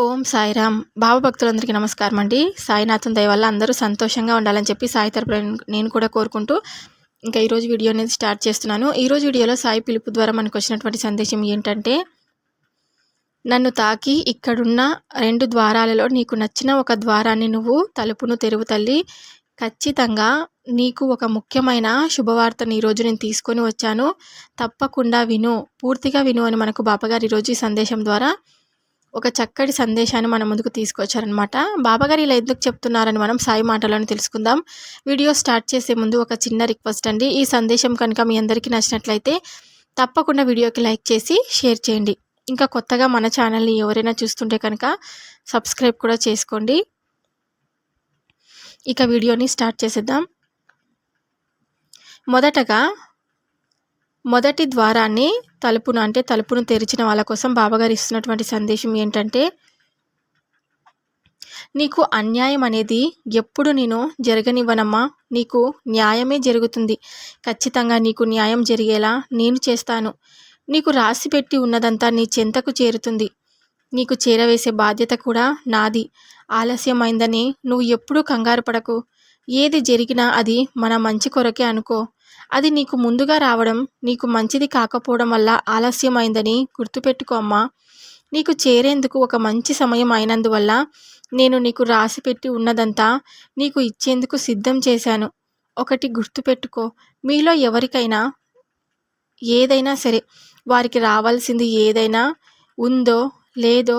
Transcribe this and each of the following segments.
ఓం సాయిరామ్. భావభక్తులందరికీ నమస్కారం అండి. సాయినాథం దయ వల్ల అందరూ సంతోషంగా ఉండాలని చెప్పి సాయి తరపున నేను కూడా కోరుకుంటూ ఇంకా ఈరోజు వీడియో అనేది స్టార్ట్ చేస్తున్నాను. ఈరోజు వీడియోలో సాయి పిలుపు ద్వారా మనకు వచ్చినటువంటి సందేశం ఏంటంటే నన్ను తాకి ఇక్కడున్న రెండు ద్వారాలలో నీకు నచ్చిన ఒక ద్వారాన్ని నువ్వు తలుపును తెరువు తల్లి. ఖచ్చితంగా నీకు ఒక ముఖ్యమైన శుభవార్తను ఈరోజు నేను తీసుకొని వచ్చాను. తప్పకుండా విను. పూర్తిగా విను అని మనకు బాపగారు ఈరోజు ఈ సందేశం ద్వారా ఒక చక్కటి సందేశాన్ని మన ముందుకు తీసుకొచ్చారనమాట బాబాగారు ఇలా ఎందుకు చెప్తున్నారని మనం సాయి మాటలను తెలుసుకుందాం. వీడియో స్టార్ట్ చేసే ముందు ఒక చిన్న రిక్వెస్ట్ అండి. ఈ సందేశం కనుక మీ అందరికీ నచ్చినట్లయితే తప్పకుండా వీడియోకి లైక్ చేసి షేర్ చేయండి. ఇంకా కొత్తగా మన ఛానల్ని ఎవరైనా చూస్తుంటే కనుక సబ్స్క్రైబ్ కూడా చేసుకోండి. ఇక వీడియోని స్టార్ట్ చేసేద్దాం. మొదటగా మొదటి ద్వారాన్ని తలుపును అంటే తలుపును తెరిచిన వాళ్ళ కోసం బాబాగారు ఇస్తున్నటువంటి సందేశం ఏంటంటే నీకు అన్యాయం అనేది ఎప్పుడు నేను జరగనివ్వనమ్మా. నీకు న్యాయమే జరుగుతుంది. ఖచ్చితంగా నీకు న్యాయం జరిగేలా నేను చేస్తాను. నీకు రాసి పెట్టి ఉన్నదంతా నీ చెంతకు చేరుతుంది. నీకు చేరవేసే బాధ్యత కూడా నాది. ఆలస్యమైందని నువ్వు ఎప్పుడూ కంగారు పడకు. ఏది జరిగినా అది మన మంచి కొరకే అనుకో. అది నీకు ముందుగా రావడం నీకు మంచిది కాకపోవడం వల్ల ఆలస్యమైందని గుర్తుపెట్టుకో అమ్మా. నీకు చేరేందుకు ఒక మంచి సమయం అయినందువల్ల నేను నీకు రాసి పెట్టి ఉన్నదంతా నీకు ఇచ్చేందుకు సిద్ధం చేశాను. ఒకటి గుర్తుపెట్టుకో మీలో ఎవరికైనా ఏదైనా సరే వారికి రావాల్సింది ఏదైనా ఉందో లేదో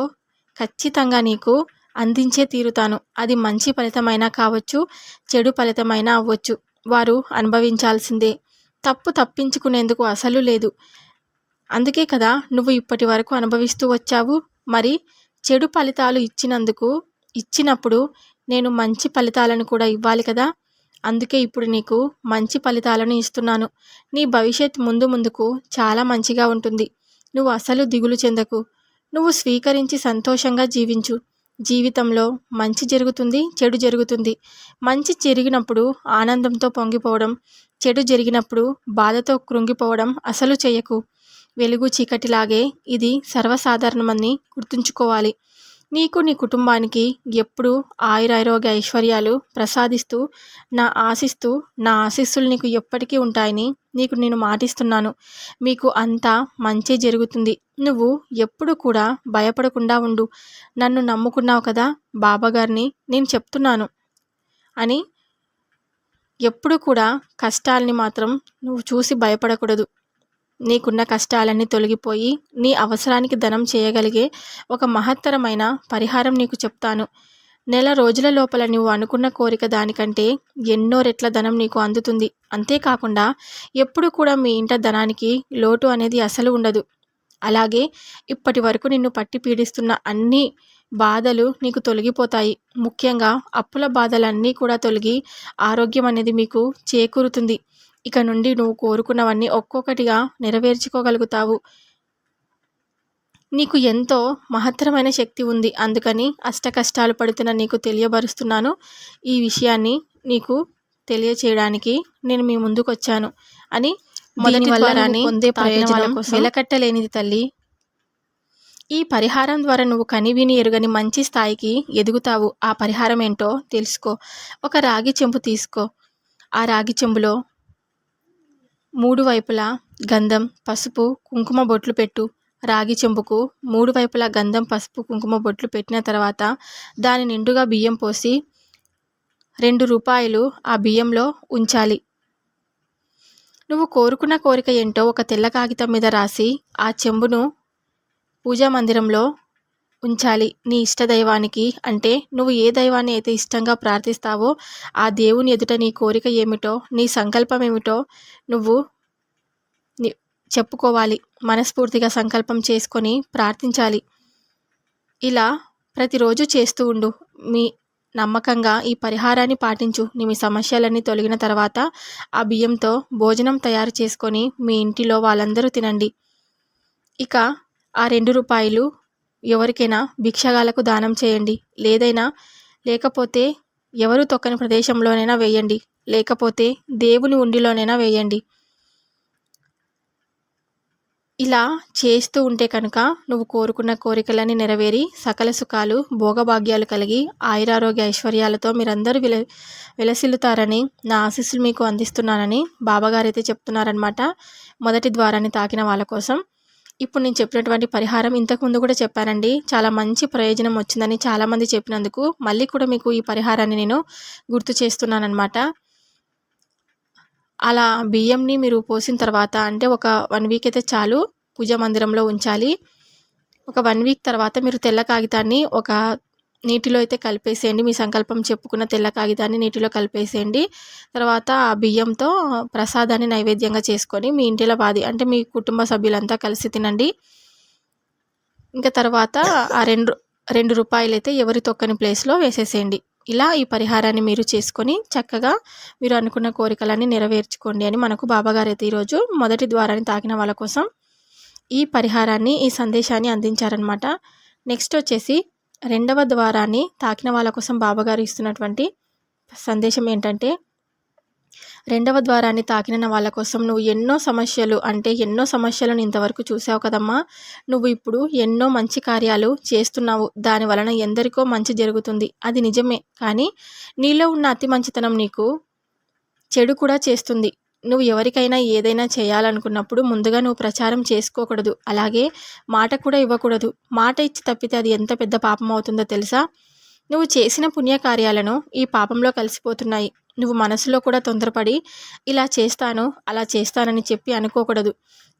ఖచ్చితంగా నీకు అందించే తీరుతాను. అది మంచి ఫలితమైనా కావచ్చు చెడు ఫలితమైనా అవ్వచ్చు. వారు అనుభవించాల్సిందే. తప్పు తప్పించుకునేందుకు అసలు లేదు. అందుకే కదా నువ్వు ఇప్పటి వరకు అనుభవిస్తూ వచ్చావు. మరి చెడు ఫలితాలు ఇచ్చినందుకు ఇచ్చినప్పుడు నేను మంచి ఫలితాలను కూడా ఇవ్వాలి కదా. అందుకే ఇప్పుడు నీకు మంచి ఫలితాలను ఇస్తున్నాను. నీ భవిష్యత్ ముందు ముందుకు చాలా మంచిగా ఉంటుంది. నువ్వు అసలు దిగులు చెందకు. నువ్వు స్వీకరించి సంతోషంగా జీవించు. జీవితంలో మంచి జరుగుతుంది చెడు జరుగుతుంది. మంచి జరిగినప్పుడు ఆనందంతో పొంగిపోవడం చెడు జరిగినప్పుడు బాధతో కృంగిపోవడం అసలు చేయకు. వెలుగు చీకటిలాగే ఇది సర్వసాధారణమని గుర్తుంచుకోవాలి. నీకు నీ కుటుంబానికి ఎప్పుడు ఆయురారోగ్య ఐశ్వర్యాలు ప్రసాదిస్తూ నా ఆశిస్తూ నా ఆశీస్సులు నీకు ఎప్పటికీ ఉంటాయని నీకు నేను మాటిస్తున్నాను. మీకు అంతా మంచి జరుగుతుంది. నువ్వు ఎప్పుడు కూడా భయపడకుండా ఉండు. నన్ను నమ్ముకున్నావు కదా బాబాగారిని నేను చెప్తున్నాను అని ఎప్పుడు కూడా కష్టాలని మాత్రం నువ్వు చూసి భయపడకూడదు. నీకున్న కష్టాలన్నీ తొలగిపోయి నీ అవసరానికి ధనం చేయగలిగే ఒక మహత్తరమైన పరిహారం నీకు చెప్తాను. నెల రోజుల లోపల నువ్వు అనుకున్న కోరిక దానికంటే ఎన్నో రెట్ల ధనం నీకు అందుతుంది. అంతేకాకుండా ఎప్పుడు కూడా మీ ఇంట ధనానికి లోటు అనేది అసలు ఉండదు. అలాగే ఇప్పటి వరకు నిన్ను పట్టి పీడిస్తున్న అన్ని బాధలు నీకు తొలగిపోతాయి. ముఖ్యంగా అప్పుల బాధలన్నీ కూడా తొలగి ఆరోగ్యం అనేది మీకు చేకూరుతుంది. ఇక నుండి నువ్వు కోరుకున్నవన్నీ ఒక్కొక్కటిగా నెరవేర్చుకోగలుగుతావు. నీకు ఎంతో మహత్తరమైన శక్తి ఉంది. అందుకని అష్ట కష్టాలు పడుతున్న నీకు తెలియబరుస్తున్నాను. ఈ విషయాన్ని నీకు తెలియచేయడానికి నేను మీ ముందుకు వచ్చాను అని మొదటి వల్ల పొందే ప్రయోజనం వెలకట్టలేనిది తల్లి. ఈ పరిహారం ద్వారా నువ్వు కనివిని ఎరుగని మంచి స్థాయికి ఎదుగుతావు. ఆ పరిహారం ఏంటో తెలుసుకో. ఒక రాగి చెంబు తీసుకో. ఆ రాగి చెంబులో మూడు వైపులా గంధం పసుపు కుంకుమ బొట్లు పెట్టు. రాగి చెంబుకు మూడు వైపులా గంధం పసుపు కుంకుమ బొట్లు పెట్టిన తర్వాత దాని నిండుగా బియ్యం పోసి రెండు రూపాయలు ఆ బియ్యంలో ఉంచాలి. నువ్వు కోరుకున్న కోరిక ఏంటో ఒక తెల్ల కాగితం మీద రాసి ఆ చెంబును పూజా మందిరంలో ఉంచాలి. నీ ఇష్ట దైవానికి అంటే నువ్వు ఏ దైవాన్ని అయితే ఇష్టంగా ప్రార్థిస్తావో ఆ దేవుని ఎదుట నీ కోరిక ఏమిటో నీ సంకల్పం ఏమిటో నువ్వు చెప్పుకోవాలి. మనస్ఫూర్తిగా సంకల్పం చేసుకొని ప్రార్థించాలి. ఇలా ప్రతిరోజు చేస్తూ ఉండు. మీ నమ్మకంగా ఈ పరిహారాన్ని పాటించు. నీ మీ సమస్యలన్నీ తొలగిన తర్వాత ఆ బియ్యంతో భోజనం తయారు చేసుకొని మీ ఇంటిలో వాళ్ళందరూ తినండి. ఇక ఆ రెండు రూపాయలు ఎవరికైనా భిక్షగాలకు దానం చేయండి. లేదైనా లేకపోతే ఎవరు తొక్కని ప్రదేశంలోనైనా వేయండి. లేకపోతే దేవుని ఉండిలోనైనా వేయండి. ఇలా చేస్తూ ఉంటే కనుక నువ్వు కోరుకున్న కోరికలన్నీ నెరవేరి సకల సుఖాలు భోగభాగ్యాలు కలిగి ఆయురారోగ్య ఐశ్వర్యాలతో మీరందరూ విల విలసిల్లుతారని నా ఆశీస్సులు మీకు అందిస్తున్నానని బాబాగారు అయితే చెప్తున్నారనమాట మొదటి ద్వారాన్ని తాకిన వాళ్ళ కోసం ఇప్పుడు నేను చెప్పినటువంటి పరిహారం ఇంతకుముందు కూడా చెప్పానండి. చాలా మంచి ప్రయోజనం వచ్చిందని చాలామంది చెప్పినందుకు మళ్ళీ కూడా మీకు ఈ పరిహారాన్ని నేను గుర్తు చేస్తున్నానమాట అలా బియ్యంని మీరు పోసిన తర్వాత అంటే ఒక వన్ వీక్ అయితే చాలు పూజా మందిరంలో ఉంచాలి. ఒక వన్ వీక్ తర్వాత మీరు తెల్ల కాగితాన్ని ఒక నీటిలో అయితే కలిపేసేయండి. మీ సంకల్పం చెప్పుకున్న తెల్ల కాగితాన్ని నీటిలో కలిపేసేయండి. తర్వాత ఆ బియ్యంతో ప్రసాదాన్ని నైవేద్యంగా చేసుకొని మీ ఇంటిలో బాది అంటే మీ కుటుంబ సభ్యులంతా కలిసి తినండి. ఇంకా తర్వాత ఆ రెండు రెండు రూపాయలు అయితే ఎవరి తొక్కని ప్లేస్లో వేసేసేయండి. ఇలా ఈ పరిహారాన్ని మీరు చేసుకొని చక్కగా మీరు అనుకున్న కోరికలన్నీ నెరవేర్చుకోండి అని మనకు బాబాగారు అయితే ఈరోజు మొదటి ద్వారాన్ని తాకిన వాళ్ళ కోసం ఈ పరిహారాన్ని ఈ సందేశాన్ని అందించారనమాట నెక్స్ట్ వచ్చేసి రెండవ ద్వారాన్ని తాకిన వాళ్ళ కోసం బాబాగారు ఇస్తున్నటువంటి సందేశం ఏంటంటే రెండవ ద్వారాన్ని తాకిన వాళ్ళ కోసం నువ్వు ఎన్నో సమస్యలు అంటే ఎన్నో సమస్యలను ఇంతవరకు చూసావు కదమ్మా. నువ్వు ఇప్పుడు ఎన్నో మంచి కార్యాలు చేస్తున్నావు. దాని వలన ఎందరికో మంచి జరుగుతుంది. అది నిజమే. కానీ నీలో ఉన్న అతి మంచితనం నీకు చెడు కూడా చేస్తుంది. నువ్వు ఎవరికైనా ఏదైనా చేయాలనుకున్నప్పుడు ముందుగా నువ్వు ప్రచారం చేసుకోకూడదు. అలాగే మాట కూడా ఇవ్వకూడదు. మాట ఇచ్చి తప్పితే అది ఎంత పెద్ద పాపం అవుతుందో తెలుసా? నువ్వు చేసిన పుణ్యకార్యాలను ఈ పాపంలో కలిసిపోతున్నాయి. నువ్వు మనసులో కూడా తొందరపడి ఇలా చేస్తాను అలా చేస్తానని చెప్పి అనుకోకూడదు.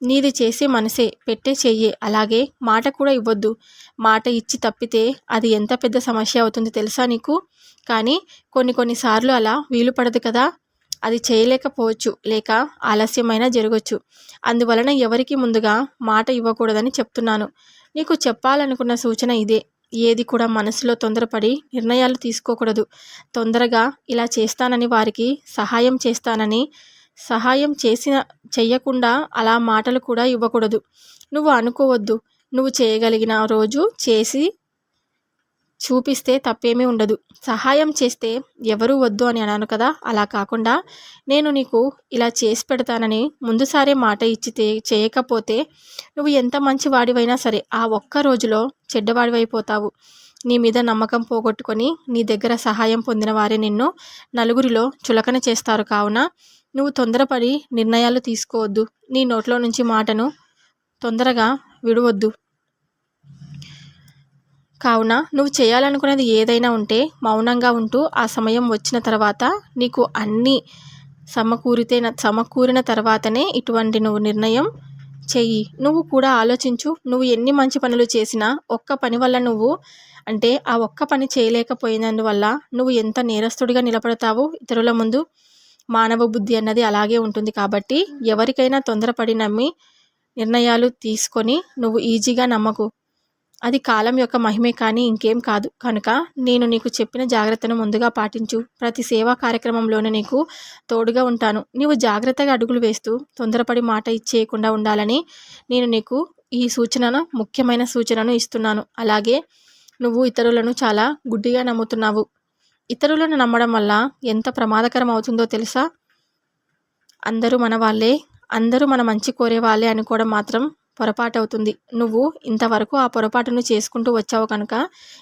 నీది చేసే మనసే పెట్టే చెయ్యే. అలాగే మాట కూడా ఇవ్వద్దు. మాట ఇచ్చి తప్పితే అది ఎంత పెద్ద సమస్య అవుతుంది తెలుసా నీకు? కానీ కొన్ని కొన్నిసార్లు అలా వీలు పడదు కదా. అది చేయలేకపోవచ్చు లేక ఆలస్యమైనా జరగచ్చు. అందువలన ఎవరికి ముందుగా మాట ఇవ్వకూడదని చెప్తున్నాను. నీకు చెప్పాలనుకున్న సూచన ఇదే. ఏది కూడా మనసులో తొందరపడి నిర్ణయాలు తీసుకోకూడదు. తొందరగా ఇలా చేస్తానని వారికి సహాయం చేస్తానని సహాయం చేసిన చెయ్యకుండా అలా మాటలు కూడా ఇవ్వకూడదు. నువ్వు అనుకోవద్దు. నువ్వు చేయగలిగిన రోజు చేసి చూపిస్తే తప్పేమీ ఉండదు. సహాయం చేస్తే ఎవరు వద్దు అని అన్నాను కదా అలా కాకుండా నేను నీకు ఇలా చేసి పెడతానని ముందుసారే మాట ఇచ్చి చేయకపోతే నువ్వు ఎంత మంచి వాడివైనా సరే ఆ ఒక్క రోజులో చెడ్డవాడివైపోతావు. నీ మీద నమ్మకం పోగొట్టుకొని నీ దగ్గర సహాయం పొందిన వారే నిన్ను నలుగురిలో చులకన చేస్తారు కావున నువ్వు తొందరపడి నిర్ణయాలు తీసుకోవద్దు. నీ నోట్లో నుంచి మాటను తొందరగా విడవద్దు. కావున నువ్వు చేయాలనుకునేది ఏదైనా ఉంటే మౌనంగా ఉంటూ ఆ సమయం వచ్చిన తర్వాత నీకు అన్నీ సమకూరితే సమకూరిన తర్వాతనే ఇటువంటి నువ్వు నిర్ణయం చెయ్యి. నువ్వు కూడా ఆలోచించు నువ్వు ఎన్ని మంచి పనులు చేసినా ఒక్క పని వల్ల నువ్వు అంటే ఆ ఒక్క పని చేయలేకపోయినందువల్ల నువ్వు ఎంత నేరస్తుడిగా నిలబడతావు ఇతరుల ముందు మానవ బుద్ధి అన్నది అలాగే ఉంటుంది. కాబట్టి ఎవరికైనా తొందరపడి నమ్మి నిర్ణయాలు తీసుకొని నువ్వు ఈజీగా నమ్మకు. అది కాలం యొక్క మహిమే కానీ ఇంకేం కాదు. కనుక నేను నీకు చెప్పిన జాగ్రత్తను ముందుగా పాటించు. ప్రతి సేవా కార్యక్రమంలోనే నీకు తోడుగా ఉంటాను. నీవు జాగ్రత్తగా అడుగులు వేస్తూ తొందరపడి మాట ఇచ్చేయకుండా ఉండాలని నేను నీకు ఈ సూచనను ముఖ్యమైన సూచనను ఇస్తున్నాను. అలాగే నువ్వు ఇతరులను చాలా గుడ్డిగా నమ్ముతున్నావు. ఇతరులను నమ్మడం వల్ల ఎంత ప్రమాదకరం అవుతుందో తెలుసా? అందరూ మన వాళ్ళే. అందరూ మన మంచి కోరే వాళ్ళే అనుకోవడం మాత్రం పొరపాటవుతుంది. నువ్వు ఇంతవరకు ఆ పొరపాటును చేసుకుంటూ వచ్చావు కనుక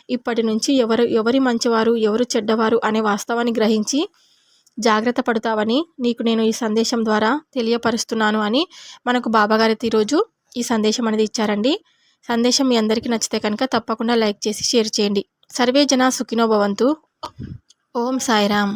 ఇప్పటి నుంచి ఎవరు ఎవరి మంచివారు ఎవరు చెడ్డవారు అనే వాస్తవాన్ని గ్రహించి జాగ్రత్త పడతావని నీకు నేను ఈ సందేశం ద్వారా తెలియపరుస్తున్నాను అని మనకు బాబాగారి ఈరోజు ఈ సందేశం అనేది ఇచ్చారండి. సందేశం మీ అందరికీ నచ్చితే కనుక తప్పకుండా లైక్ చేసి షేర్ చేయండి. సర్వే జన సుఖినో భవంతు. ఓం సాయిరామ్.